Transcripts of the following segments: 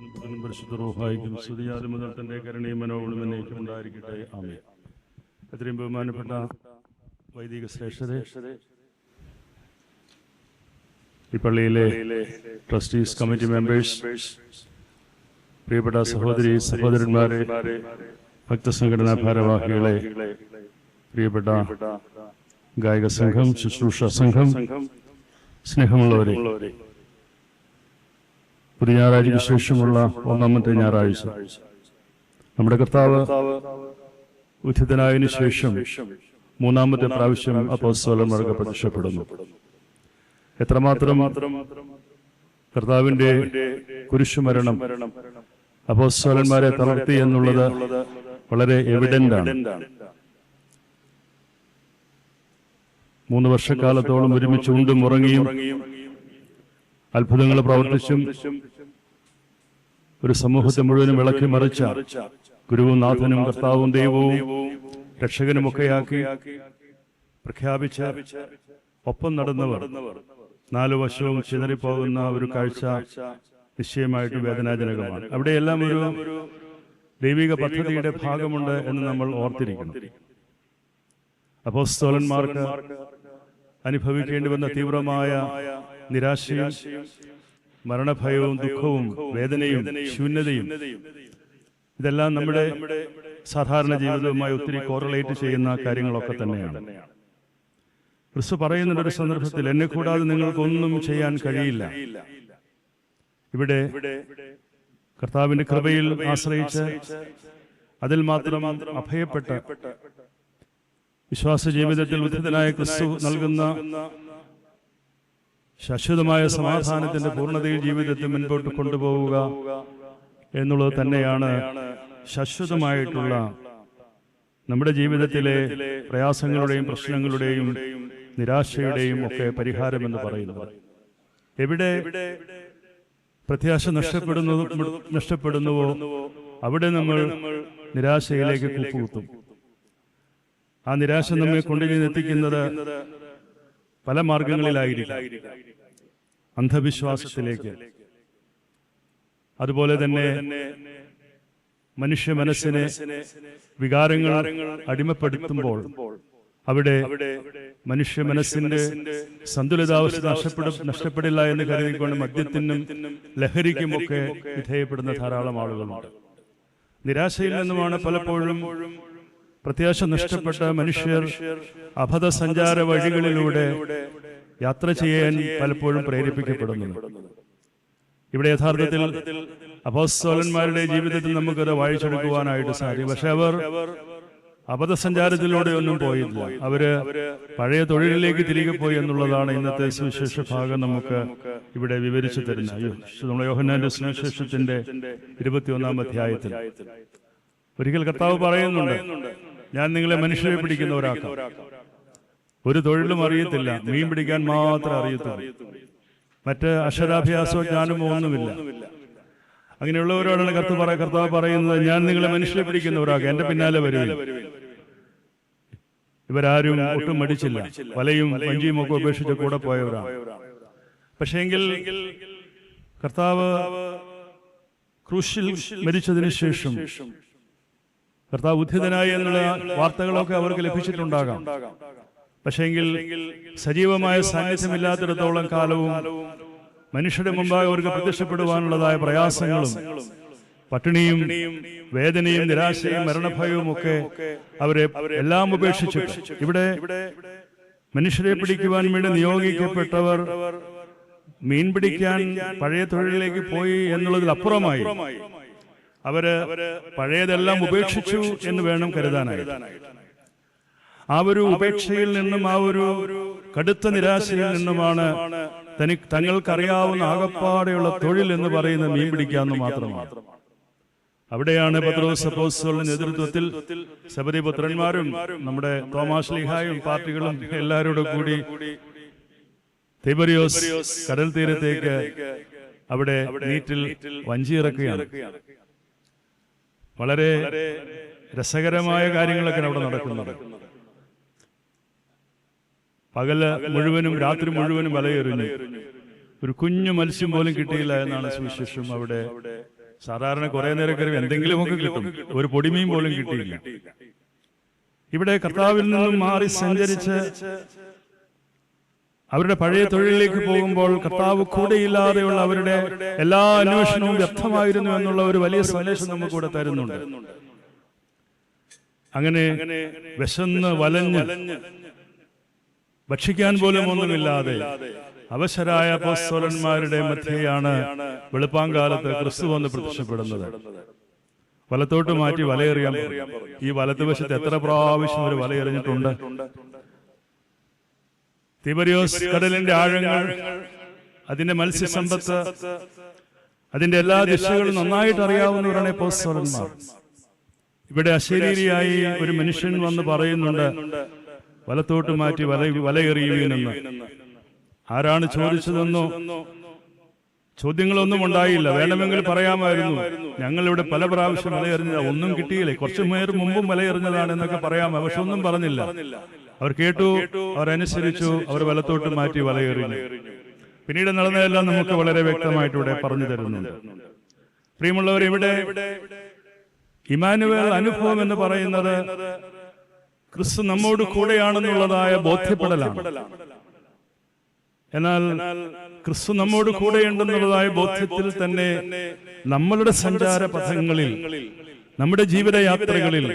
പരിശുദ്ധ റൂഹായിക്കും സ്തുതിയാലും മുതൽ തന്റെ കരുണയും മനോഗുണം എന്നേക്കും ഉണ്ടായിരിക്കട്ടെ. ആമേ എത്രയും ബഹുമാനപ്പെട്ട വൈദിക ശ്രേഷ്ഠരെ ഈ പള്ളിയിലെ ട്രസ്റ്റീസ് കമ്മിറ്റി മെമ്പേഴ്സ് പ്രിയപ്പെട്ട സഹോദരി സഹോദരന്മാരെ ഭക്തസംഘടനാ ഭാരവാഹികളെ പ്രിയപ്പെട്ട ഗായക സംഘം ശുശ്രൂഷ സംഘം സ്നേഹമുള്ളവരെ പുതിയ ഞായറാഴ്ചയ്ക്ക് ശേഷമുള്ള ഒന്നാമത്തെ ഞായറാഴ്ച. നമ്മുടെ കർത്താവ് ഉദ്ധിതനായതിനു ശേഷം മൂന്നാമത്തെ പ്രാവശ്യം അപ്പോസ്തലന്മാർക്ക് പ്രത്യക്ഷപ്പെടുന്നു. എത്രമാത്രം കർത്താവിന്റെ കുരിശുമരണം അപ്പോസ്തലന്മാരെ തളർത്തി എന്നുള്ളത് വളരെ എവിഡന്റ് ആണ്. മൂന്ന് വർഷക്കാലത്തോളം ഒരുമിച്ച് ഉണ്ടും ഉറങ്ങിയും അത്ഭുതങ്ങൾ പ്രവർത്തിച്ചും ഒരു സമൂഹത്തെ മുഴുവനും വിളക്കി മറിച്ച ഗുരുവും നാഥനും കർത്താവും ദൈവവും രക്ഷകനുമൊക്കെയാക്കി പ്രഖ്യാപിച്ച ഒപ്പം നടന്നവർ നാലു വശവും ചിതറിപ്പോകുന്ന ഒരു കാഴ്ച നിശ്ചയമായിട്ടും വേദനാജനകമാണ്. അവിടെയെല്ലാം ഒരു ദൈവിക പദ്ധതിയുടെ ഭാഗമുണ്ട് എന്ന് നമ്മൾ ഓർത്തിരിക്കണം അപ്പോസ്തോലന്മാർക്ക് അനുഭവിക്കേണ്ടി വന്ന തീവ്രമായ നിരാശയും മരണഭയവും ദുഃഖവും വേദനയും ശൂന്യതയും. ഇതെല്ലാം നമ്മുടെ സാധാരണ ജീവിതവുമായി ഒത്തിരി കോറിലേറ്റ് ചെയ്യുന്ന കാര്യങ്ങളൊക്കെ തന്നെയാണ്. ക്രിസ്തു പറയുന്ന ഒരു സന്ദർഭത്തിൽ എന്നെ കൂടാതെ നിങ്ങൾക്കൊന്നും ചെയ്യാൻ കഴിയില്ല. ഇവിടെ കർത്താവിന്റെ കൃപയിൽ ആശ്രയിച്ച് അതിൽ മാത്രം അഭയപ്പെട്ട വിശ്വാസ ജീവിതത്തിൽ ഉദ്ധിതനായ ക്രിസ്തു നൽകുന്ന ശാശ്വതമായ സമാധാനത്തിന്റെ പൂർണതയിൽ ജീവിതത്തെ മുൻപോട്ട് കൊണ്ടുപോവുക. എന്നുള്ളത് തന്നെയാണ് ശാശ്വതമായിട്ടുള്ള നമ്മുടെ ജീവിതത്തിലെ പ്രയാസങ്ങളുടെയും പ്രശ്നങ്ങളുടെയും നിരാശയുടെയും ഒക്കെ പരിഹാരം എന്ന് പറയുന്നത്. എവിടെ പ്രത്യാശ നഷ്ടപ്പെടുന്നു നഷ്ടപ്പെടുന്നുവോ? അവിടെ നമ്മൾ നിരാശയിലേക്ക് കൂപ്പുകുത്തും. ആ നിരാശ നമ്മെ കൊണ്ടുചെന്ന് എത്തിക്കുന്നത് പല മാർഗങ്ങളിലായിരിക്കും. അന്ധവിശ്വാസത്തിലേക്ക്. അതുപോലെ തന്നെ മനുഷ്യ മനസ്സിനെ വികാരങ്ങൾ അടിമപ്പെടുത്തുമ്പോൾ അവിടെ മനുഷ്യ മനസ്സിന്റെ സന്തുലിതാവസ്ഥ നഷ്ടപ്പെടും നഷ്ടപ്പെടില്ല എന്ന് കരുതിക്കൊണ്ട് മദ്യത്തിനും ലഹരിക്കുമൊക്കെ വിധേയപ്പെടുന്ന ധാരാളം ആളുകളുണ്ട്. നിരാശയിൽ നിന്നുമാണ് പലപ്പോഴും പ്രത്യാശ നഷ്ടപ്പെട്ട മനുഷ്യർ അബദ്ധ സഞ്ചാര വഴികളിലൂടെ യാത്ര ചെയ്യാൻ പലപ്പോഴും പ്രേരിപ്പിക്കപ്പെടുന്നു ഇവിടെ യഥാർത്ഥത്തിൽ അപ്പോസ്തോലന്മാരുടെ ജീവിതത്തിൽ നമുക്കത് വായിച്ചെടുക്കുവാനായിട്ട് സാധിക്കും. പക്ഷെ അവർ അബദ്ധസഞ്ചാരത്തിലൂടെ ഒന്നും പോയില്ല. അവർ പഴയ തൊഴിലിലേക്ക് തിരികെ പോയി എന്നുള്ളതാണ് ഇന്നത്തെ സുവിശേഷ ഭാഗം നമുക്ക് ഇവിടെ വിവരിച്ചു തരുന്നത്. നമ്മുടെ യോഹനാന്റെ സുവിശേഷത്തിന്റെ ഇരുപത്തിയൊന്നാം അധ്യായത്തിൽ. ഒരിക്കൽ കർത്താവ് പറയുന്നുണ്ട് ഞാൻ നിങ്ങളെ മനുഷ്യരെ പിടിക്കുന്ന ഒരാക്കാം ഒരു തൊഴിലും അറിയത്തില്ല മീൻ പിടിക്കാൻ മാത്രം അറിയത്തുള്ളൂ. മറ്റ് അക്ഷരാഭ്യാസവും ജ്ഞാനമോ ഒന്നുമില്ല അങ്ങനെയുള്ളവരോടാണ് കർത്ത പറ കർത്താവ് പറയുന്നത് ഞാൻ നിങ്ങളെ മനുഷ്യരെ പിടിക്കുന്ന ഒരാൾക്ക് എന്റെ പിന്നാലെ വരും ഇവരാരും ഒട്ടും മടിച്ചില്ല. വലയും വഞ്ചിയും ഒക്കെ ഉപേക്ഷിച്ച് കൂടെ പോയവരാണ്. പക്ഷേങ്കിൽ കർത്താവ് ക്രൂശിൽ മരിച്ചതിന് ശേഷം കർത്താവ് ഉദ്ധിതനായി എന്നുള്ള വാർത്തകളൊക്കെ അവർക്ക് ലഭിച്ചിട്ടുണ്ടാകാം. പക്ഷേങ്കിൽ സജീവമായ സാന്നിധ്യമില്ലാത്തിടത്തോളം കാലവും മനുഷ്യരുടെ മുമ്പാകെ അവർക്ക് പ്രത്യക്ഷപ്പെടുവാനുള്ളതായ പ്രയാസങ്ങളും പട്ടിണിയും വേദനയും നിരാശയും മരണഭയവും ഒക്കെ അവരെ എല്ലാം ഉപേക്ഷിച്ചു ഇവിടെ മനുഷ്യരെ പിടിക്കുവാൻ വേണ്ടി നിയോഗിക്കപ്പെട്ടവർ മീൻ പിടിക്കാൻ പഴയ തൊഴിലിലേക്ക് പോയി എന്നുള്ളതിൽ അപ്പുറമായി അവർ പഴയതെല്ലാം ഉപേക്ഷിച്ചു എന്ന് വേണം കരുതാനായിട്ട്. ആ ഒരു ഉപേക്ഷയിൽ നിന്നും ആ ഒരു കടുത്ത നിരാശയിൽ നിന്നുമാണ് തനി തങ്ങൾക്കറിയാവുന്ന ആകപ്പാടെയുള്ള തൊഴിൽ എന്ന് പറയുന്ന മീൻ പിടിക്കാന്ന് മാത്രമാണ്. അവിടെയാണ് പത്രോസ് അപ്പോസ്തലന്റെ നേതൃത്വത്തിൽ സബരി പുത്രന്മാരും നമ്മുടെ തോമാസ് ലിഹായും പാർട്ടികളും എല്ലാവരോടും കൂടി തിബരിയോസ് കടൽ തീരത്തേക്ക് അവിടെ നീറ്റിൽ വഞ്ചിയിറക്കുകയാണ്. വളരെ രസകരമായ കാര്യങ്ങളൊക്കെ അവിടെ നടക്കുന്നുണ്ട് പകൽ മുഴുവനും രാത്രി മുഴുവനും വലയെറിഞ്ഞു. ഒരു കുഞ്ഞു മത്സ്യം പോലും കിട്ടിയില്ല എന്നാണ് സുവിശേഷം അവിടെ സാധാരണ കുറെ നേരം കയറി എന്തെങ്കിലുമൊക്കെ കിട്ടും. ഒരു പൊടിമീൻ പോലും കിട്ടിയില്ല. ഇവിടെ കർത്താവിൽ നിന്നും മാറി സഞ്ചരിച്ച് അവരുടെ പഴയ തൊഴിലിലേക്ക് പോകുമ്പോൾ കർത്താവ് കൂടെയില്ലാതെയുള്ള അവരുടെ എല്ലാ അന്വേഷണവും വ്യർത്ഥമായിരുന്നു എന്നുള്ള ഒരു വലിയ സന്ദേശം നമുക്കിവിടെ തരുന്നുണ്ട്. അങ്ങനെ വിശന്ന് വലഞ്ഞ് ഭക്ഷിക്കാൻ പോലും ഒന്നുമില്ലാതെ അവശരായ അപ്പോസ്തലന്മാരുടെ മധ്യയാണ് വെളുപ്പാങ്കാലത്ത് ക്രിസ്തു വന്ന് പ്രത്യക്ഷപ്പെടുന്നത്. വലത്തോട്ട് മാറ്റി വലയെറിയാൻ ഈ ഈ വലതുവശത്ത് എത്ര പ്രാവശ്യം ഒരു വലയെറിഞ്ഞിട്ടുണ്ട് തിബരിയോസ് കടലിന്റെ ആഴങ്ങൾ അതിന്റെ മത്സ്യസമ്പത്ത് അതിന്റെ എല്ലാ ദിശകളും നന്നായിട്ട് അറിയാവുന്നവരാണ് അപ്പോസ്തലന്മാർ ഇവിടെ അശരീരിയായി ഒരു മനുഷ്യൻ വന്ന് പറയുന്നുണ്ട് വലത്തോട്ട് മാറ്റി വല വലയെറിയുവീനെന്ന്. ആരാണ് ചോദിച്ചതെന്നോ ചോദ്യങ്ങളൊന്നും ഉണ്ടായില്ല. വേണമെങ്കിൽ പറയാമായിരുന്നു. ഞങ്ങൾ ഇവിടെ പല പ്രാവശ്യം വലയെറിഞ്ഞ ഒന്നും കിട്ടിയില്ലേ? കുറച്ചു നേരം മുമ്പും വലയെറിഞ്ഞതാണ് എന്നൊക്കെ പറയാമോ പക്ഷെ ഒന്നും പറഞ്ഞില്ല. അവർ കേട്ടു അവർ അനുസരിച്ചു അവർ വലത്തോട്ട് മാറ്റി വലയെറിഞ്ഞു. പിന്നീട് നടന്നതെല്ലാം നമുക്ക് വളരെ വ്യക്തമായിട്ട് ഇവിടെ പറഞ്ഞു തരുന്നുണ്ട്. പ്രിയമുള്ളവർ ഇവിടെ ഇമാനുവേൽ അനുഭവം എന്ന് പറയുന്നത് ക്രിസ്തു നമ്മോട് കൂടെയാണെന്നുള്ളതായ ബോധ്യപ്പെടലാണ്. എന്നാൽ ക്രിസ്തു നമ്മോട് കൂടെയുണ്ടെന്നുള്ളതായ ബോധ്യത്തിൽ തന്നെ നമ്മളുടെ സഞ്ചാര പഥങ്ങളിൽ നമ്മുടെ ജീവിതയാത്രകളിൽ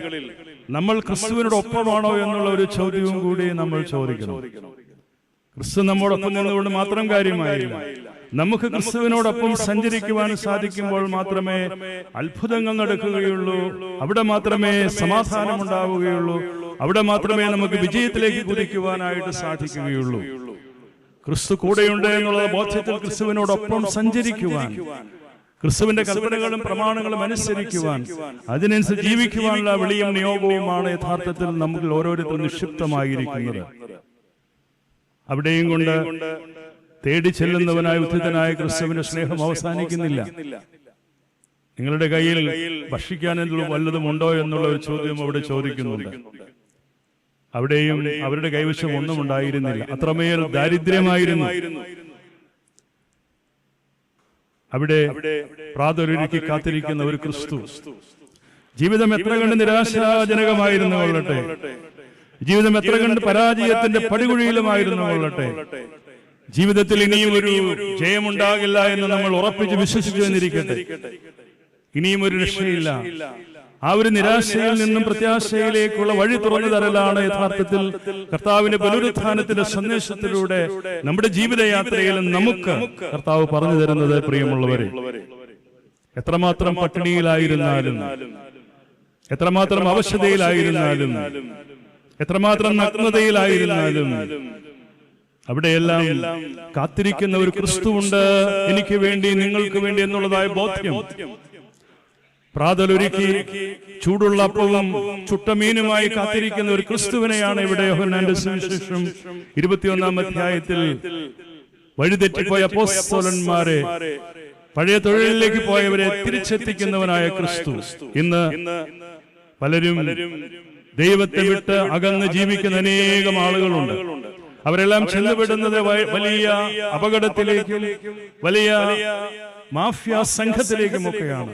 നമ്മൾ ക്രിസ്തുവിനോടൊപ്പമാണോ എന്നുള്ള ഒരു ചോദ്യവും കൂടി നമ്മൾ ചോദിക്കണം. ക്രിസ്തു നമ്മോടൊപ്പം നിന്നുകൊണ്ട് മാത്രം കാര്യമായില്ല. നമുക്ക് ക്രിസ്തുവിനോടൊപ്പം സഞ്ചരിക്കുവാൻ സാധിക്കുമ്പോൾ മാത്രമേ അത്ഭുതങ്ങൾ നടക്കുകയുള്ളൂ. അവിടെ മാത്രമേ സമാധാനം ഉണ്ടാവുകയുള്ളൂ അവിടെ മാത്രമേ നമുക്ക് വിജയത്തിലേക്ക് കുതിക്കുവാനായിട്ട് സാധിക്കുകയുള്ളൂ. ക്രിസ്തു കൂടെയുണ്ട് എന്നുള്ള ബോധ്യത്തിൽ ക്രിസ്തുവിനോടൊപ്പം സഞ്ചരിക്കുവാൻ ക്രിസ്തുവിന്റെ കൽപ്പനകളും പ്രമാണങ്ങളും അനുസരിക്കുവാൻ അതിനനുസരിച്ച് ജീവിക്കുവാനുള്ള വിളിയും നിയോഗവുമാണ് യഥാർത്ഥത്തിൽ നമുക്ക് ഓരോരുത്തരും നിക്ഷിപ്തമായിരിക്കുന്നത്. അവിടെയും കൊണ്ട് തേടി ചെല്ലുന്നവനായ ഉദ്ധിതനായ ക്രിസ്തുവിന്റെ സ്നേഹം അവസാനിക്കുന്നില്ല. നിങ്ങളുടെ കയ്യിൽ ഭക്ഷിക്കാൻ വല്ലതും ഉണ്ടോ എന്നുള്ള ഒരു ചോദ്യം അവിടെ ചോദിക്കുന്നുണ്ട്. അവിടെയും അവരുടെ കൈവശം ഒന്നും ഉണ്ടായിരുന്നില്ല. അത്രമേൽ ദാരിദ്ര്യമായിരുന്നു. അവിടെ പ്രാതൊരുക്കി കാത്തിരിക്കുന്ന ഒരു ക്രിസ്തു. ജീവിതം എത്ര കണ്ട് നിരാശാജനകമായിരുന്നു കൊള്ളട്ടെ. ജീവിതം എത്ര കണ്ട് പരാജയത്തിന്റെ പടികുഴിയിലുമായിരുന്നു കൊള്ളട്ടെ. ജീവിതത്തിൽ ഇനിയും ഒരു ജയമുണ്ടാകില്ല എന്ന് നമ്മൾ ഉറപ്പിച്ച് വിശ്വസിച്ചു എന്നിരിക്കട്ടെ ഇനിയും ഒരു രക്ഷയില്ല. ആ ഒരു നിരാശയിൽ നിന്നും പ്രത്യാശയിലേക്കുള്ള വഴി തുറന്നു തരലാണ് യഥാർത്ഥത്തിൽ കർത്താവിന്റെ പുനരുത്ഥാനത്തിന്റെ സന്ദേശത്തിലൂടെ നമ്മുടെ ജീവിതയാത്രയിൽ നമുക്ക് കർത്താവ് പറഞ്ഞു തരുന്നത് പ്രിയമുള്ളവരെ എത്രമാത്രം പട്ടിണിയിലായിരുന്നാലും എത്രമാത്രം അവശതയിലായിരുന്നാലും എത്രമാത്രം നഗ്നതയിലായിരുന്നാലും അവിടെയെല്ലാം കാത്തിരിക്കുന്ന ഒരു ക്രിസ്തുവുണ്ട്. എനിക്ക് വേണ്ടി നിങ്ങൾക്ക് വേണ്ടി എന്നുള്ളതായ ബോധ്യം. പ്രാതലൊരുക്കി ചൂടുള്ള അപ്പവും ചുട്ടമീനുമായി കാത്തിരിക്കുന്ന ഒരു ക്രിസ്തുവിനെയാണ് ഇവിടെ യോഹന്നാന്റെ സുവിശേഷം ഇരുപത്തിയൊന്നാം അധ്യായത്തിൽ വഴിതെറ്റിപ്പോയ അപ്പോസ്തലന്മാരെ പഴയ തൊഴിലിലേക്ക് പോയവരെ തിരിച്ചെത്തിക്കുന്നവനായ ക്രിസ്തു. ഇന്ന് പലരും ദൈവത്തെ വിട്ട് അകന്ന് ജീവിക്കുന്ന അനേകം ആളുകളുണ്ട്. അവരെല്ലാം ചെന്നുപെടുന്നത് വലിയ അപകടത്തിലേക്കും വലിയ മാഫിയ സംഘത്തിലേക്കുമൊക്കെയാണ്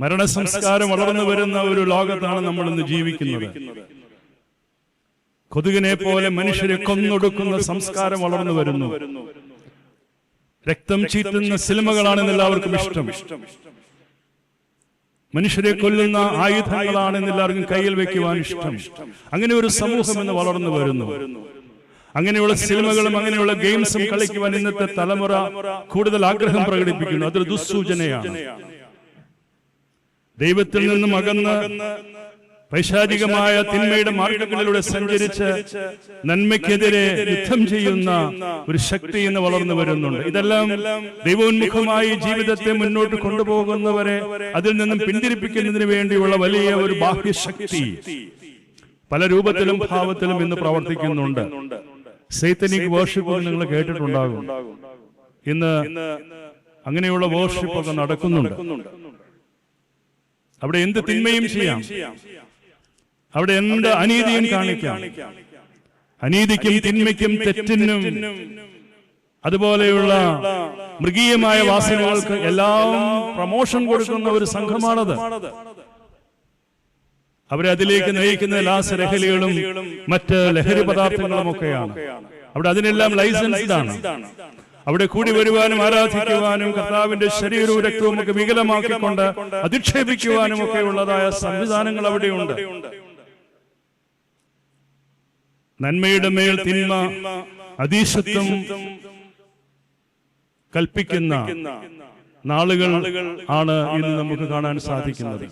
മരണസംസ്കാരം വളർന്നു വരുന്ന ഒരു ലോകത്താണ് നമ്മൾ ഇന്ന് ജീവിക്കുന്നത്. കൊതുകിനെ പോലെ മനുഷ്യരെ കൊന്നൊടുക്കുന്ന സംസ്കാരം വളർന്നു വരുന്നു. രക്തം ചീറ്റുന്ന സിനിമകളാണെന്ന് എല്ലാവർക്കും ഇഷ്ടം. മനുഷ്യരെ കൊല്ലുന്ന ആയുധങ്ങളാണെന്ന് എല്ലാവർക്കും കയ്യിൽ വെക്കുവാൻ ഇഷ്ടം. അങ്ങനെ ഒരു സമൂഹം ഇന്ന് വളർന്നു വരുന്നു. അങ്ങനെയുള്ള സിനിമകളും അങ്ങനെയുള്ള ഗെയിംസും കളിക്കുവാൻ ഇന്നത്തെ തലമുറ കൂടുതൽ ആഗ്രഹം പ്രകടിപ്പിക്കുന്നു. അതൊരു ദുസ്സൂചനയാണ്. ദൈവത്തിൽ നിന്നും അകന്ന് പൈശാചികമായ തിന്മയുടെ മാർഗങ്ങളിലൂടെ സഞ്ചരിച്ച് നന്മയ്ക്കെതിരെ യുദ്ധം ചെയ്യുന്ന ഒരു ശക്തി ഇന്ന് വളർന്നു വരുന്നുണ്ട്. ഇതെല്ലാം ദൈവോന്മുഖമായി ജീവിതത്തെ മുന്നോട്ട് കൊണ്ടുപോകുന്നവരെ അതിൽ നിന്നും പിന്തിരിപ്പിക്കുന്നതിന് വേണ്ടിയുള്ള വലിയ ഒരു ബാഹ്യശക്തി. പല രൂപത്തിലും ഭാവത്തിലും ഇന്ന് പ്രവർത്തിക്കുന്നുണ്ട്. സൈത്തനിക് വേർഷിപ്പ് നിങ്ങൾ കേട്ടിട്ടുണ്ടാകും. ഇന്ന് അങ്ങനെയുള്ള വേർഷിപ്പ് ഒക്കെ നടക്കുന്നുണ്ട്. അവിടെ എന്ത് തിന്മയും ചെയ്യാം. അവിടെ എന്ത് അനീതിയും കാണിക്കാം. അനീതിക്കും തിന്മയ്ക്കും തെറ്റിനും അതുപോലെയുള്ള മൃഗീയമായ വാസനകൾക്ക് എല്ലാം പ്രമോഷൻ കൊടുക്കുന്ന ഒരു സംഘമാണത്. അവരെ അതിലേക്ക് നയിക്കുന്ന ലാസലഹരികളും മറ്റ് ലഹരി പദാർത്ഥങ്ങളും ഒക്കെയാണ് അവിടെ അതിനെല്ലാം ലൈസൻസ് ആണ്. അവിടെ കൂടി വരുവാനും ആരാധിക്കുവാനും കർത്താവിന്റെ ശരീരവും രക്തവും ഒക്കെ വികലമാക്കിക്കൊണ്ട് അധിക്ഷേപിക്കുവാനും ഒക്കെ ഉള്ളതായ സംവിധാനങ്ങൾ അവിടെയുണ്ട്. നന്മയുടെ മേൽ തിന്മ അതീശത്വം കൽപ്പിക്കുന്ന നാളുകൾ ആണ് ഇന്ന് നമുക്ക് കാണാൻ സാധിക്കുന്നത്.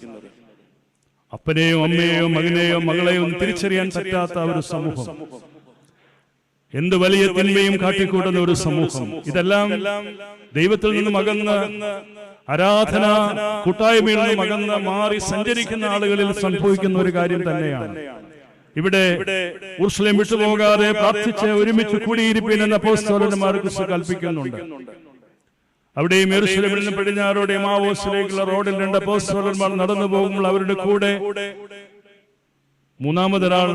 അപ്പനെയോ അമ്മയെയോ മകനെയോ മകളെയോ തിരിച്ചറിയാൻ പറ്റാത്ത ഒരു സമൂഹം. എന്ത് വലിയ തിന്മയും കാട്ടിക്കൂട്ടുന്ന ഒരു സമൂഹം. ഇതെല്ലാം ദൈവത്തിൽ നിന്നും അകന്ന് ആരാധന കൂട്ടായ്മയിൽ നിന്നും അകന്ന് മാറി സഞ്ചരിക്കുന്ന ആളുകളിൽ സംഭവിക്കുന്ന ഒരു കാര്യം തന്നെയാണ്. ഇവിടെ ഉർസ്ലേം വിട്ടുപോകാതെ പ്രാർത്ഥിച്ച് ഒരുമിച്ച് കൂടിയിരിപ്പിൻ എന്ന ക്രിസ്തു കൽപ്പിക്കുന്നുണ്ട്. അവിടെയും എറുശലേമിൽ നിന്ന് പടിഞ്ഞാറോടെ മാവോസിലേക്കുള്ള റോഡിൽ രണ്ട് അപ്പോസ്തലന്മാർ നടന്നു പോകുമ്പോൾ അവരുടെ കൂടെ മൂന്നാമതൊരാൾ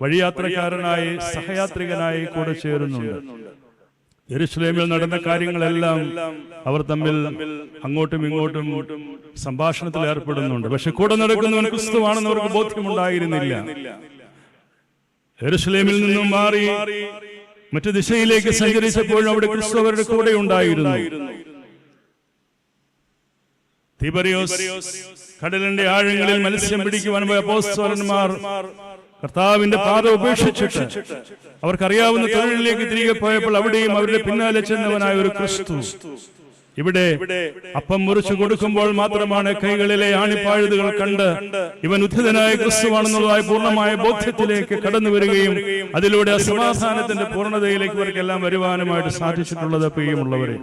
വഴിയാത്രക്കാരനായി സഹയാത്രികനായി കൂടെ ചേരുന്നുണ്ട്. ജെറുസലേമിൽ നടന്ന കാര്യങ്ങളെല്ലാം അവർ തമ്മിൽ അങ്ങോട്ടും ഇങ്ങോട്ടും സംഭാഷണത്തിൽ ഏർപ്പെടുന്നുണ്ട്. പക്ഷെ കൂടെ നടക്കുന്നവൻ ക്രിസ്തുവാണെന്ന് അവർക്ക് ബോധ്യമുണ്ടായിരുന്നില്ല. ജെറുസലേമിൽ നിന്നും മാറി മറ്റു ദിശയിലേക്ക് സഞ്ചരിച്ചപ്പോഴും അവിടെ ക്രിസ്തു അവരുടെ കൂടെ ഉണ്ടായിരുന്നു. തിബറിയോസ് കടലിന്റെ ആഴങ്ങളിൽ മത്സ്യം പിടിക്കുവാൻ പോയ അപ്പോസ്തലന്മാർ കർത്താവിന്റെ പാത ഉപേക്ഷിച്ചിട്ട് അവർക്കറിയാവുന്ന തൊഴിലിലേക്ക് തിരികെ പോയപ്പോൾ അവിടെയും അവരുടെ പിന്നാലെ ചെന്നവനായ ഒരു ക്രിസ്തു. ഇവിടെ അപ്പം മുറിച്ചു കൊടുക്കുമ്പോൾ മാത്രമാണ് കൈകളിലെ ആണിപ്പാഴുതുകൾ കണ്ട് ഇവൻ ഉദ്ധിതനായ ക്രിസ്തുവാണെന്നുള്ളതായി പൂർണമായ ബോധ്യത്തിലേക്ക് കടന്നു വരികയും അതിലൂടെ അസമാധാനത്തിന്റെ പൂർണതയിലേക്ക് ഇവർക്കെല്ലാം വരുവാനുമായിട്ട് സാധിച്ചിട്ടുള്ളത് പ്രിയമുള്ളവരെ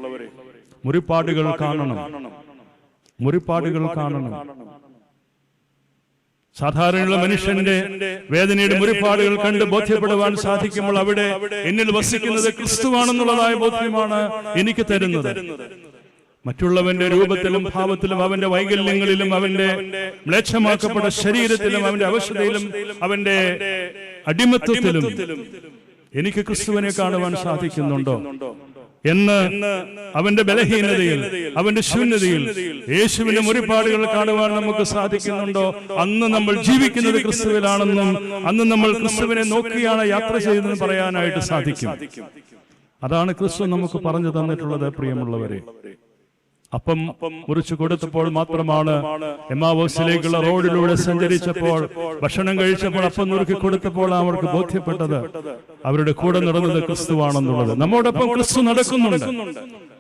മുറിപ്പാടുകൾ കാണണം. മുറിപ്പാടുകൾ കാണണം. സാധാരണയുള്ള മനുഷ്യന്റെ വേദനയുടെ മുറിപ്പാടുകൾ കണ്ട് ബോധ്യപ്പെടുവാൻ സാധിക്കുമ്പോൾ അവിടെ എന്നിൽ വസിക്കുന്നത് ക്രിസ്തുവാണെന്നുള്ളതായ ബോധ്യമാണ് എനിക്ക് തരുന്നത്. മറ്റുള്ളവന്റെ രൂപത്തിലും ഭാവത്തിലും അവന്റെ വൈകല്യങ്ങളിലും അവന്റെ മ്ലേച്ഛമാക്കപ്പെട്ട ശരീരത്തിലും അവന്റെ അവശതയിലും അവന്റെ അടിമത്വത്തിലും എനിക്ക് ക്രിസ്തുവിനെ കാണുവാൻ സാധിക്കുന്നുണ്ടോ? എന്ന് അവന്റെ ബലഹീനതയിൽ അവന്റെ ശൂന്യതയിൽ യേശുവിന്റെ മുറിപ്പാടുകൾ കാണുവാൻ നമുക്ക് സാധിക്കുന്നുണ്ടോ? അന്ന് നമ്മൾ ജീവിക്കുന്നത് ക്രിസ്തുവിലാണെന്നും അന്ന് നമ്മൾ ക്രിസ്തുവിനെ നോക്കിയാണ് യാത്ര ചെയ്തതെന്ന് പറയാനായിട്ട് സാധിക്കും. അതാണ് ക്രിസ്തു നമുക്ക് പറഞ്ഞു തന്നിട്ടുള്ളത് പ്രിയമുള്ളവരെ. അപ്പം മുറിച്ചു കൊടുത്തപ്പോൾ മാത്രമാണ് എമാവോസിലേക്കുള്ള റോഡിലൂടെ സഞ്ചരിച്ചപ്പോൾ ഭക്ഷണം കഴിച്ചപ്പോൾ അപ്പം നുറുക്കി കൊടുത്തപ്പോൾ അവർക്ക് ബോധ്യപ്പെട്ടത് അവരുടെ കൂടെ നടന്നത് ക്രിസ്തുവാണെന്നുള്ളത്. നമ്മോടൊപ്പം ക്രിസ്തു നടക്കുന്നുണ്ട്.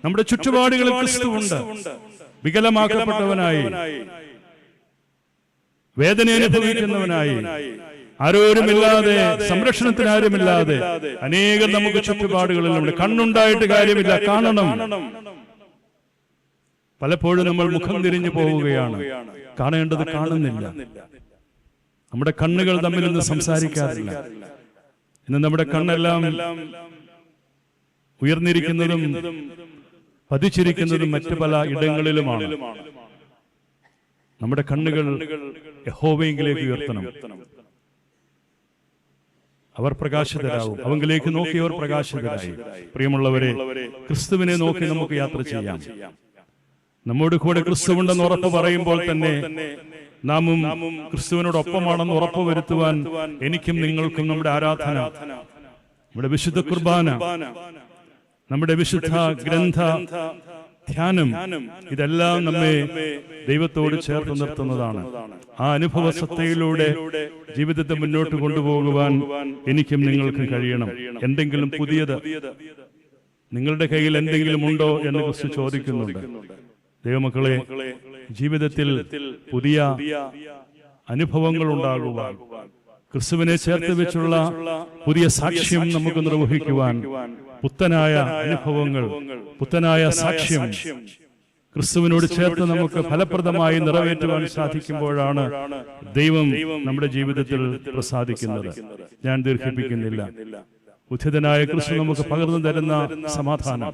നമ്മുടെ ചുറ്റുപാടുകളിൽ ക്രിസ്തുവുണ്ട്. വികലമാക്കപ്പെട്ടവനായി. വേദന അനുഭവിക്കുന്നവനായി. ആരോരുമില്ലാതെ സംരക്ഷണത്തിന് ആരുമില്ലാതെ അനേകം നമുക്ക് ചുറ്റുപാടുകളിലുണ്ട്. കണ്ണുണ്ടായിട്ട് കാര്യമില്ല. കാണണം. പലപ്പോഴും നമ്മൾ മുഖം തിരിഞ്ഞു പോവുകയാണ്. കാണേണ്ടത് കാണുന്നില്ല. നമ്മുടെ കണ്ണുകൾ തമ്മിൽ ഇന്ന് സംസാരിക്കാറില്ല. ഇന്ന് നമ്മുടെ കണ്ണെല്ലാം ഉയർന്നിരിക്കുന്നതും പതിച്ചിരിക്കുന്നതും മറ്റു പല ഇടങ്ങളിലുമാണ്. നമ്മുടെ കണ്ണുകൾ യഹോവയെങ്കിലേക്ക് ഉയർത്തണം. അവർ പ്രകാശിതരാകും അവങ്കിലേക്ക് നോക്കി അവർ പ്രകാശിതരായി. പ്രിയമുള്ളവരെ ക്രിസ്തുവിനെ നോക്കി നമുക്ക് യാത്ര ചെയ്യാം. നമ്മോട് കൂടെ ക്രിസ്തുവുണ്ടെന്ന് ഉറപ്പ് പറയുമ്പോൾ തന്നെ നാമും ക്രിസ്തുവിനോടൊപ്പമാണെന്ന് ഉറപ്പ് വരുത്തുവാൻ എനിക്കും നിങ്ങൾക്കും നമ്മുടെ ആരാധന നമ്മുടെ വിശുദ്ധ കുർബാന നമ്മുടെ വിശുദ്ധ ഗ്രന്ഥ ധ്യാനം ഇതെല്ലാം നമ്മെ ദൈവത്തോട് ചേർത്ത് നിർത്തുന്നതാണ്. ആ അനുഭവ സത്തയിലൂടെ ജീവിതത്തെ മുന്നോട്ട് കൊണ്ടുപോകുവാൻ എനിക്കും നിങ്ങൾക്കും കഴിയണം. എന്തെങ്കിലും പുതിയത് നിങ്ങളുടെ കയ്യിൽ എന്തെങ്കിലും ഉണ്ടോ എന്ന് ക്രിസ്തു ചോദിക്കുന്നുണ്ട്. ദൈവമക്കളെ ജീവിതത്തിൽ പുതിയ അനുഭവങ്ങൾ ഉണ്ടാകുവാൻ ക്രിസ്തുവിനെ ചേർത്ത് വെച്ചുള്ള പുതിയ സാക്ഷ്യം നമുക്ക് നിർവഹിക്കുവാൻ പുത്തനായ അനുഭവങ്ങൾ പുത്തനായ സാക്ഷ്യം ക്രിസ്തുവിനോട് ചേർത്ത് നമുക്ക് ഫലപ്രദമായി നിറവേറ്റുവാൻ സാധിക്കുമ്പോഴാണ് ദൈവം നമ്മുടെ ജീവിതത്തിൽ പ്രസാദിക്കുന്നത്. ഞാൻ ദീർഘിപ്പിക്കുന്നില്ല. ഉചിതനായ ക്രിസ്തു നമുക്ക് പകർന്നു തരുന്ന സമാധാനം.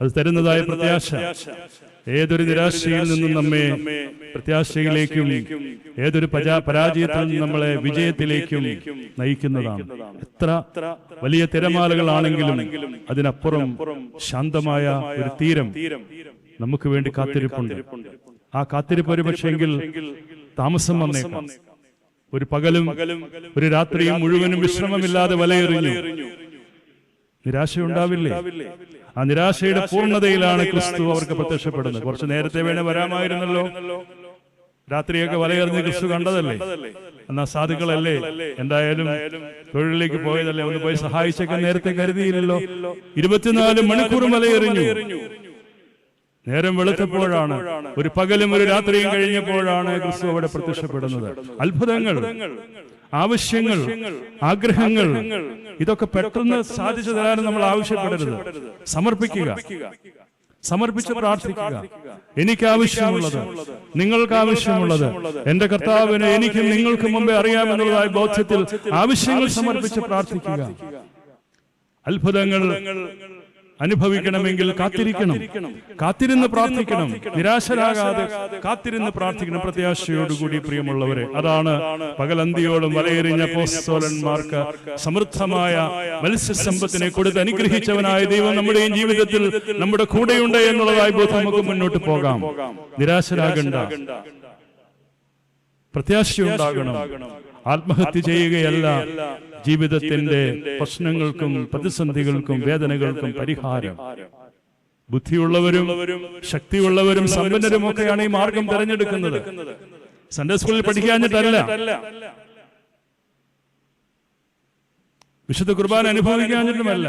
അത് തരുന്നതായ പ്രത്യാശ. ഏതൊരു നിരാശയിൽ നിന്നും നമ്മെ പ്രത്യാശയിലേക്കും ഏതൊരു പരാജയത്തിൽ നിന്നും നമ്മളെ വിജയത്തിലേക്കും നയിക്കുന്നതാണ്. എത്ര വലിയ തിരമാലകളാണെങ്കിലും അതിനപ്പുറം ശാന്തമായ ഒരു തീരം നമുക്ക് വേണ്ടി കാത്തിരിപ്പുണ്ട്. ആ കാത്തിരിപ്പ് ഒരു പക്ഷേങ്കിൽ താമസം വന്നേക്കാം. ഒരു പകലും ഒരു രാത്രിയും മുഴുവനും വിശ്രമമില്ലാതെ വലയെറിഞ്ഞു. നിരാശയുണ്ടാവില്ലേ? ആ നിരാശയുടെ പൂർണതയിലാണ് ക്രിസ്തു അവർക്ക് പ്രത്യക്ഷപ്പെടുന്നത്. കുറച്ച് നേരത്തെ വേണേ വരാമായിരുന്നല്ലോ. രാത്രിയൊക്കെ വലയെറിഞ്ഞ് ക്രിസ്തു കണ്ടതല്ലേ? എന്നാ സാധുക്കളല്ലേ? എന്തായാലും തൊഴിലിലേക്ക് പോയതല്ലേ? ഒന്ന് പോയി സഹായിച്ചൊക്കെ നേരത്തെ കരുതിയില്ലല്ലോ. ഇരുപത്തിനാല് മണിക്കൂർ വലയെറിഞ്ഞു. നേരം വെളുത്തപ്പോഴാണ്. ഒരു പകലും ഒരു രാത്രിയും കഴിഞ്ഞപ്പോഴാണ് ക്രിസ്തു അവിടെ പ്രത്യക്ഷപ്പെടുന്നത്. അത്ഭുതങ്ങൾ ആവശ്യങ്ങൾ ആഗ്രഹങ്ങൾ ഇതൊക്കെ പെട്ടെന്ന് സാധിച്ചു തരാനും നമ്മൾ ആവശ്യപ്പെടരുത് സമർപ്പിക്കുക. സമർപ്പിച്ച് പ്രാർത്ഥിക്കുക. എനിക്ക് ആവശ്യമുള്ളത്. നിങ്ങൾക്ക് ആവശ്യമുള്ളത്. എന്റെ കർത്താവിന് എനിക്കും നിങ്ങൾക്ക് മുമ്പേ അറിയാമെന്നുള്ളതായ ബോധ്യത്തിൽ ആവശ്യങ്ങൾ സമർപ്പിച്ച് പ്രാർത്ഥിക്കുക. അത്ഭുതങ്ങൾ അനുഭവിക്കണമെങ്കിൽ കാത്തിരിക്കണം. കാത്തിരുന്ന് പ്രാർത്ഥിക്കണം. നിരാശരാകാതെ കാത്തിരുന്ന് പ്രാർത്ഥിക്കണം. പ്രത്യാശയോടുകൂടി പ്രിയമുള്ളവരെ അതാണ് പകലന്തിയോളം വലയെറിഞ്ഞ പോസ്തോലന്മാർക്ക് സമൃദ്ധമായ മത്സ്യസമ്പത്തിനെ കൊടുത്ത് അനുഗ്രഹിച്ചവനായ ദൈവം നമ്മുടെയും ജീവിതത്തിൽ നമ്മുടെ കൂടെയുണ്ട് എന്നുള്ളതായി ബോധം നമുക്ക് മുന്നോട്ട് പോകാം. നിരാശരാകണ്ട. പ്രത്യാശയുണ്ടാകണം. ആത്മഹത്യ ചെയ്യുകയല്ല. ജീവിതത്തിന്റെ പ്രശ്നങ്ങൾക്കും പ്രതിസന്ധികൾക്കും വേദനകൾക്കും പരിഹാരം. ബുദ്ധിയുള്ളവരും ശക്തിയുള്ളവരും സമ്പന്നരും ഒക്കെയാണ് ഈ മാർഗം തിരഞ്ഞെടുക്കുന്നത്. സൺഡേ സ്കൂളിൽ പഠിക്കാഞ്ഞിട്ടല്ല. വിശുദ്ധ കുർബാന അനുഭവിക്കാഞ്ഞിട്ടുമല്ല.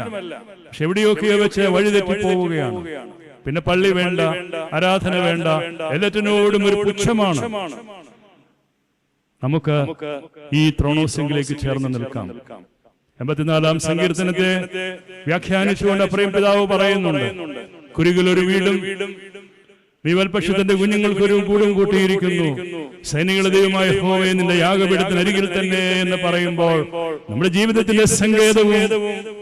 പക്ഷെ എവിടെയൊക്കെയോ വെച്ച് വഴിതെറ്റി പോവുകയാണ്. പിന്നെ പള്ളി വേണ്ട ആരാധന വേണ്ട എല്ലാറ്റിനോടും ഒരു പുച്ഛമാണ്. നമുക്ക് ഈ ത്രോണോസിംഗിലേക്ക് ചേർന്ന് നിൽക്കാം. എൺപത്തിനാലാം സങ്കീർത്തനത്തെ വ്യാഖ്യാനിച്ചുകൊണ്ട് അപ്രയും പിതാവ് പറയുന്നുണ്ട്. കുരുകിലൊരു വീടും വിവൽപക്ഷത്തിന്റെ കുഞ്ഞുങ്ങൾക്ക് ഒരു കൂടും കൂട്ടിയിരിക്കുന്നു. സൈനികളുടെ ദൈവമായ ഹോവേ നിന്റെ യാഗപീഠത്തിന് അരികിൽ തന്നെ എന്ന് പറയുമ്പോൾ നമ്മുടെ ജീവിതത്തിന്റെ സങ്കേതവും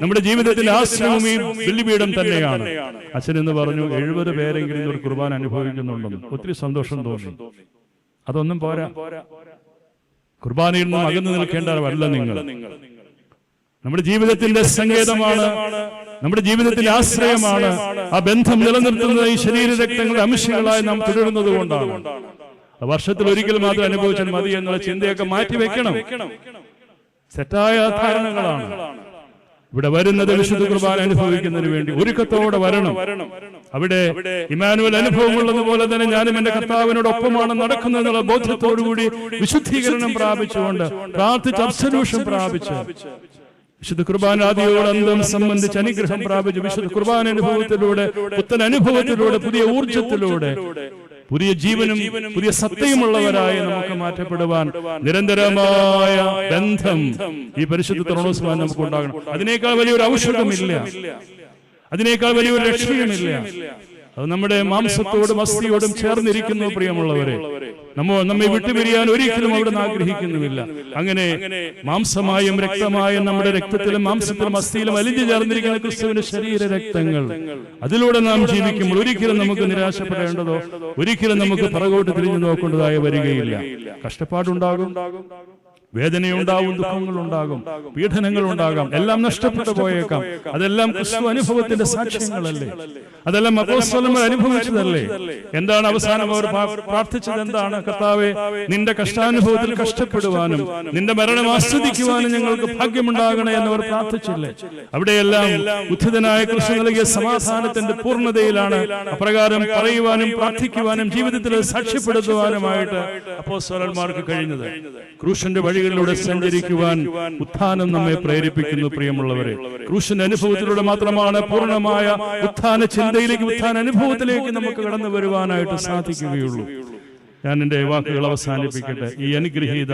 നമ്മുടെ ജീവിതത്തിന്റെ ആശ്രമവും ഈ തന്നെയാണ്. അച്ഛൻ എന്ന് പറഞ്ഞു എഴുപത് പേരെങ്കിലും ഒരു കുർബാന അനുഭവിക്കുന്നുണ്ടെന്ന്. ഒത്തിരി സന്തോഷം തോന്നി. അതൊന്നും പോരാ. കുർബാനയിൽ നിന്നും അകന്നു നിൽക്കേണ്ടവരല്ല നിങ്ങൾ. നമ്മുടെ ജീവിതത്തിന്റെ സങ്കേതമാണ്. നമ്മുടെ ജീവിതത്തിന്റെ ആശ്രയമാണ്. ആ ബന്ധം നിലനിർത്തുന്നത് ഈ ശരീര രക്തങ്ങളുടെ അംശങ്ങളായി നാം തുടരുന്നത് കൊണ്ടാണ്. വർഷത്തിൽ ഒരിക്കൽ മാത്രം അനുഭവിച്ചാൽ മതി എന്നുള്ള ചിന്തയൊക്കെ മാറ്റി വെക്കണം തെറ്റായ ധാരണകളാണ്. ഇവിടെ വരുന്നത് വിശുദ്ധ കുർബാന അനുഭവിക്കുന്നതിന് വേണ്ടി ഒരുക്കത്തോടെ വരണം. അവിടെ ഇമാനുവൽ അനുഭവമുള്ളതുപോലെ തന്നെ ഞാനും എന്റെ കർത്താവിനോടൊപ്പമാണ് നടക്കുന്നതെന്നുള്ള ബോധ്യത്തോടുകൂടി വിശുദ്ധീകരണം പ്രാപിച്ചുകൊണ്ട് പ്രാർത്ഥിച്ച് അബ്സല്യൂഷൻ പ്രാപിച്ച് വിശുദ്ധ കുർബാനാദിയോട് അന്തം സംബന്ധിച്ച് അനുഗ്രഹം പ്രാപിച്ച് വിശുദ്ധ കുർബാന അനുഭവത്തിലൂടെ പുത്തൻ അനുഭവത്തിലൂടെ പുതിയ ഊർജത്തിലൂടെ പുതിയ ജീവനും പുതിയ സത്യമുള്ളവരായി നമുക്ക് മാറ്റപ്പെടുവാൻ നിരന്തരമായ ബന്ധം ഈ പരിശുദ്ധ ത്രണോസ്മാൻ നമുക്ക് ഉണ്ടാകണം അതിനേക്കാൾ വലിയൊരു ഔഷധമില്ല അതിനേക്കാൾ വലിയൊരു ലക്ഷ്യമില്ല അത് നമ്മുടെ മാംസത്തോടും അസ്ഥിയോടും ചേർന്നിരിക്കുന്നു പ്രിയമുള്ളവരെ. നമ്മോ നമ്മെ വിട്ടുപിരിയാൻ ഒരിക്കലും അവിടെ നിന്ന് ആഗ്രഹിക്കുന്നുമില്ല. അങ്ങനെ മാംസമായും രക്തമായും നമ്മുടെ രക്തത്തിലും മാംസത്തിലും അസ്ഥിയിലും അലിഞ്ഞു ചേർന്നിരിക്കുന്ന ക്രിസ്തുവിന്റെ ശരീര രക്തങ്ങൾ. അതിലൂടെ നാം ജീവിക്കുമ്പോൾ ഒരിക്കലും നമുക്ക് നിരാശപ്പെടേണ്ടതോ ഒരിക്കലും നമുക്ക് പുറകോട്ട് തിരിഞ്ഞു നോക്കേണ്ടതായി വരികയില്ല. കഷ്ടപ്പാടുണ്ടാകും. വേദനയുണ്ടാവും ദുഃഖങ്ങളുണ്ടാകും പീഡനങ്ങളുണ്ടാകാം എല്ലാം നഷ്ടപ്പെട്ടു പോയേക്കാം. അതെല്ലാം ക്രിസ്തു അനുഭവത്തിന്റെ സാക്ഷ്യങ്ങളല്ലേ അതെല്ലാം അപ്പോസ്തലന്മാർ അനുഭവിച്ചതല്ലേ? എന്താണ് അവസാനം അവർ പ്രാർത്ഥിച്ചത് എന്താണ് കർത്താവെ നിന്റെ കഷ്ടാനുഭവത്തിൽ കഷ്ടപ്പെടുവാനും നിന്റെ മരണം ആസ്വദിക്കുവാനും ഞങ്ങൾക്ക് ഭാഗ്യമുണ്ടാകണേ എന്നവർ പ്രാർത്ഥിച്ചില്ലേ? അവിടെയെല്ലാം ഉദ്ധിതനായ കൃഷ്ണ നൽകിയ സമാധാനത്തിന്റെ പൂർണതയിലാണ് അപ്രകാരം പറയുവാനും പ്രാർത്ഥിക്കുവാനും ജീവിതത്തിൽ സാക്ഷ്യപ്പെടുത്തുവാനുമായിട്ട് അപ്പോസ്വലന്മാർക്ക് കഴിഞ്ഞത്. ക്രൂശന്റെ വഴികളിലൂടെ സഞ്ചരിക്കുവാൻ ഉത്ഥാനം നമ്മെ പ്രേരിപ്പിക്കുന്നു പ്രിയമുള്ളവരെ. ക്രൂശന്റെ അനുഭവത്തിലൂടെ മാത്രമാണ് പൂർണമായ ഉത്ഥാന ചിന്തയിലേക്ക് ഉത്ഥാന അനുഭവത്തിലേക്ക് നമുക്ക് കടന്നു വരുവാനായിട്ട് സാധിക്കുകയുള്ളൂ. ഞാൻ എന്റെ വാക്കുകൾ അവസാനിപ്പിക്കട്ടെ. ഈ അനുഗ്രഹീത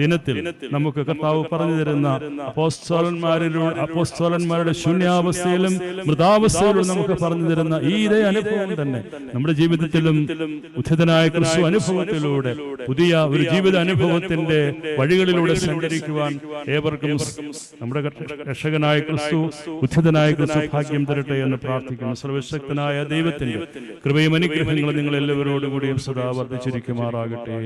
ദിനത്തിൽ നമുക്ക് കർത്താവ് പറഞ്ഞു തരുന്ന അപ്പോസ്തോലന്മാരിലൂടെ അപ്പോസ്തോലന്മാരുടെ ശൂന്യാവസ്ഥയിലും മൃതാവസ്ഥയിലും നമുക്ക് പറഞ്ഞു തരുന്ന ഈ ഇതേ അനുഭവം തന്നെ. നമ്മുടെ ജീവിതത്തിലും ഉദ്ധിതനായ ക്രിസ്തു അനുഭവത്തിലൂടെ പുതിയ ഒരു ജീവിത അനുഭവത്തിന്റെ വഴികളിലൂടെ സഞ്ചരിക്കുവാൻ ഏവർക്കും നമ്മുടെ രക്ഷകനായ ക്രിസ്തു ഉദ്ധിതനായ ക്രിസ്തു ഭാഗ്യം തരട്ടെ എന്ന് പ്രാർത്ഥിക്കുന്നു. സർവശക്തനായ ദൈവത്തിന്റെ കൃപയും അനുഗ്രഹങ്ങളും നിങ്ങൾ എല്ലാവരോടുകൂടിയും സദാ സദാ വർദ്ധിച്ചിരിക്കുമാറാകട്ടെ